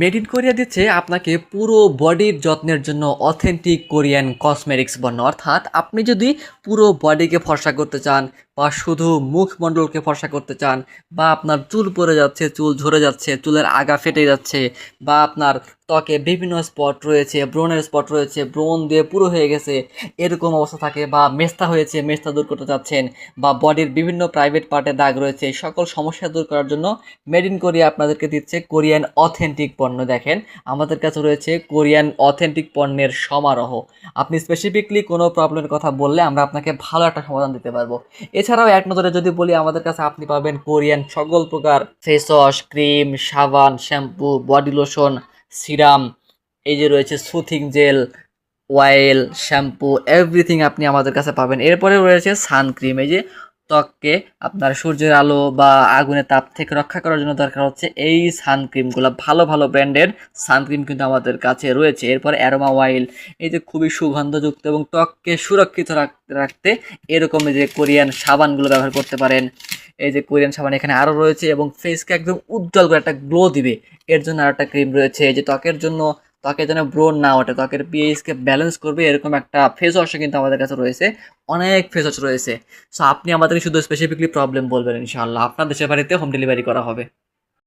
Made in Korea দিচ্ছে আপনাকে পুরো বডির যত্নের জন্য অথেন্টিক কোরিয়ান কসমেটিক্স বর্ণ। অর্থাৎ আপনি যদি পুরো বডিকে ফর্সা করতে চান বা শুধু মুখমণ্ডলকে ফর্সা করতে চান বা আপনার চুল পড়ে যাচ্ছে, চুল ঝরে যাচ্ছে, চুলের আগা ফেটে যাচ্ছে বা আপনার ত্বকে বিভিন্ন স্পট রয়েছে, ব্রণের স্পট রয়েছে, ব্রণ দিয়ে পুরো হয়ে গেছে, এরকম অবস্থা থাকে বা মেস্তা হয়েছে, মেস্তা দূর করতে চাচ্ছেন বা বডির বিভিন্ন প্রাইভেট পার্টে দাগ রয়েছে সকল সমস্যা দূর করার জন্য মেড ইন কোরিয়া আপনাদেরকে দিচ্ছে কোরিয়ান অথেন্টিক পণ্য। দেখেন, আমাদের কাছে রয়েছে কোরিয়ান অথেন্টিক পণ্যের সমারোহ। আপনি স্পেসিফিকলি কোনো প্রবলেমের কথা বললে আমরা আপনাকে ভালো একটা সমাধান দিতে পারব। এছাড়াও এক নজরে যদি বলি, আমাদের কাছে আপনি পাবেন কোরিয়ান সকল প্রকার ফেস ওয়াশ ক্রিম সাবান শ্যাম্পু বডি লোশন সিরাম, এই যে রয়েছে soothing gel, oil, shampoo, everything আপনি আমাদের কাছে পাবেন। এরপরে রয়েছে সানক্রিম এই যে ত্বককে আপনার সূর্যের আলো বা আগুনের তাপ থেকে রক্ষা করার জন্য দরকার হচ্ছে এই সানক্রিমগুলো ভালো ভালো ব্র্যান্ডের সানক্রিম কিন্তু আমাদের কাছে রয়েছে। এরপর অ্যারোমা অয়েল, এই যে খুবই সুগন্ধযুক্ত এবং ত্বককে সুরক্ষিত রাখতে রাখতে এরকম যে কোরিয়ান সাবানগুলো ব্যবহার করতে পারেন। এই যে কোরিয়ান সাবান এখানে আরও রয়েছে এবং ফেসকে একদম উজ্জ্বল করে একটা গ্লো দিবে। এর জন্য আর একটা ক্রিম রয়েছে, এই যে ত্বকের জন্য, ত্বকের যেন ব্রোন না ওঠে ত্বকের পিএইচকে ব্যালেন্স করবে, এরকম একটা ফেস ওয়াশও কিন্তু আমাদের কাছে রয়েছে, অনেক ফেস ওয়াশ রয়েছে। সো আপনি আমাদেরকে শুধু স্পেসিফিকলি প্রবলেম বলবেন ইনশাআল্লাহ, আপনার দেশের বাড়িতে হোম ডেলিভারি করা হবে।